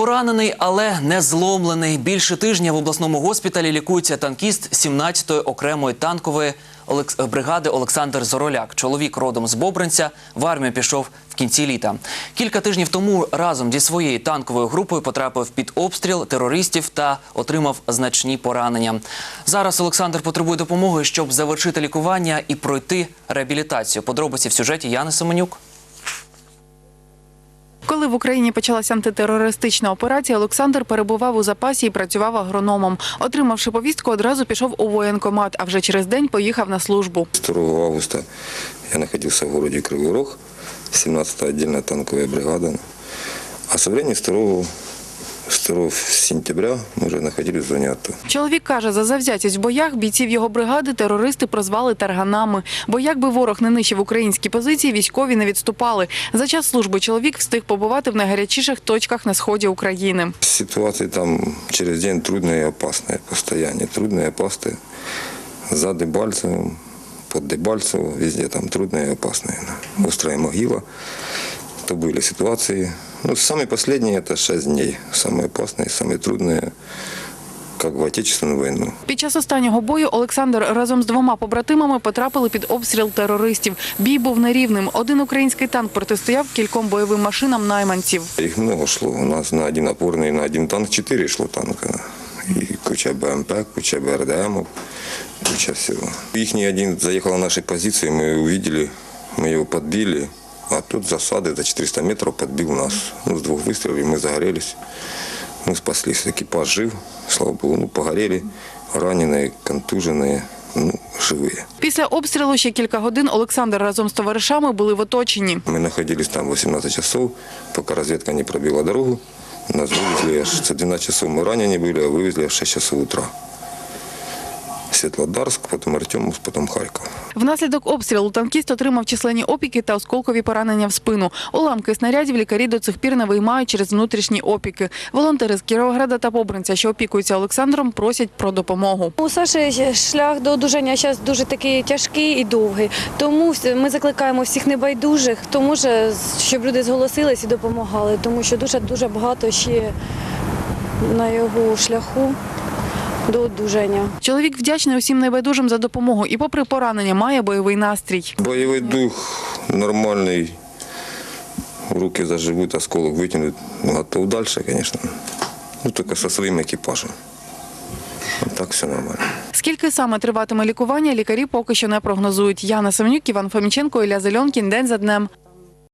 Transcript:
Поранений, але не зломлений. Більше тижня в обласному госпіталі лікується танкіст 17-ї окремої танкової Олекс- бригади Олександр Зороляк. Чоловік родом з Бобринця в армію пішов в кінці літа. Кілька тижнів тому разом зі своєю танковою групою потрапив під обстріл терористів та отримав значні поранення. Зараз Олександр потребує допомоги, щоб завершити лікування і пройти реабілітацію. Подробиці в сюжеті Яни Семенюк. Коли в Україні почалася антитерористична операція, Олександр перебував у запасі і працював агрономом. Отримавши повістку, одразу пішов у воєнкомат, а вже через день поїхав на службу. 2 августа я знаходився в місті Кривий Рог, 17-я отдельная танкова бригада. А со времени 2, 2 сентября мы уже находились в зоне АТО. Чоловік каже, за завзятість в боях бійців його бригади терористи прозвали тарганами. Бо якби ворог не нищив українські позиції, військові не відступали. За час служби чоловік встиг побувати в найгарячіших точках на сході України. Ситуация там через день трудная и опасная, постоянно трудная и опасная. За Дебальцевым, под Дебальцево, везде там трудная и опасная. Острая могила. То были ситуации. Ну, самые последние это 6 дней. Самые опасные, самые трудные, как в Отечественную войну. Під час останнього бою Олександр разом з двома побратимами потрапили під обстріл терористів. Бій був нерівним. Один український танк протистояв кільком бойовим машинам найманців. Их много шло. У нас на один опорный, на один танк 4 шло танка. И куча БМП, куча БРДМ, куча всего. Их один заехал на наши позиции, мы увидели, мы его подбили. А тут засады за 400 метров подбил нас. Ну, с двух выстрелов мы загорелись. Мы спаслись. Экипаж жив, слава богу. Ну, погорели, раненые, контуженные, ну, живые. Після обстрілу ще кілька годин Олександр разом з товаришами були в оточенні. Мы находились там 18 часов, пока разведка не пробила дорогу. Нас вывезли, аж це 12 часов мы ранены были, а вывезли аж в 6 часов утра. Светлодарск, потом Артемовск, потом Харьков. Внаслідок обстрілу танкіст отримав численні опіки та осколкові поранення в спину. Уламки снарядів лікарі до цих пір не виймають через внутрішні опіки. Волонтери з Кіровограда та Побринця, що опікуються Олександром, просять про допомогу. У Саші шлях до одужання зараз дуже такий тяжкий і довгий. Тому ми закликаємо всіх небайдужих, хто може, щоб люди зголосились і допомагали, тому що дуже дуже багато ще на його шляху до одужання. Чоловік вдячний усім небайдужим за допомогу і, попри поранення, має бойовий настрій. Бойовий дух нормальний. Руки заживуть, осколок витягнуть. Готов далі, звісно. Ну, тільки зі своїм екіпажем. Так все нормально. Скільки саме триватиме лікування, лікарі поки що не прогнозують. Яна Семенюк, Іван Фоміченко, Ілля Зельонкін. День за днем.